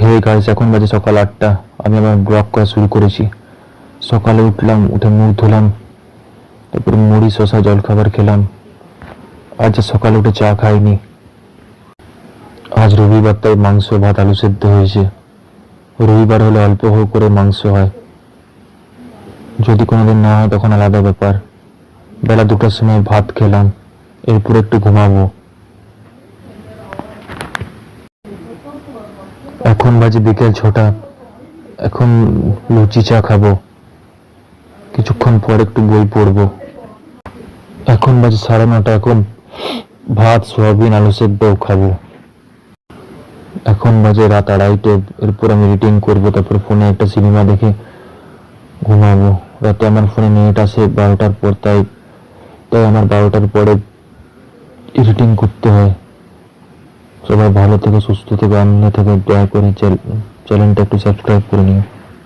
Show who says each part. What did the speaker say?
Speaker 1: Hey guys, এখন বাজে সকাল আটটা। আমি আমার ব্লগ করা শুরু করেছি। সকালে উঠলাম, উঠে মুখ ধুলাম, তারপরে মুড়ি শশা জল খাবার খেলাম। আজ সকালে উঠে চা খাইনি। আজ রবিবার, তাই মাংস, ভাত, আলু সেদ্ধ হয়েছে। রবিবার হলে অল্প করে মাংস হয়। যদি কোনোদিন না হয়, তখন আলাদা ব্যাপার। বেলা দুটোর সময় ভাত খেলাম। এরপর একটু ঘুমাবো। এখন বাজে বিকেল ছটা। এখন লুচি চা খাব। কিছুক্ষণ পর একটু বই পড়ব। এখন বাজে সাড়ে নটা, এখন ভাত, সোয়াবিন, আলু সেদ্ধ খাব। এখন বাজে রাত আড়াইটে, এরপর আমি রিটিং করব, তারপর ফোনে একটা সিনেমা দেখে ঘুমাবো। রাতে আমার ফোনে নেট আসে বারোটার পর, তাই তাই আমার বারোটার পরে এডিটিং করতে হয়। সবাই ভালো থেকে সুস্থ থেকে আনন্দ থেকে দয়া করে চ্যানেলটা একটু সাবস্ক্রাইব করে নিও।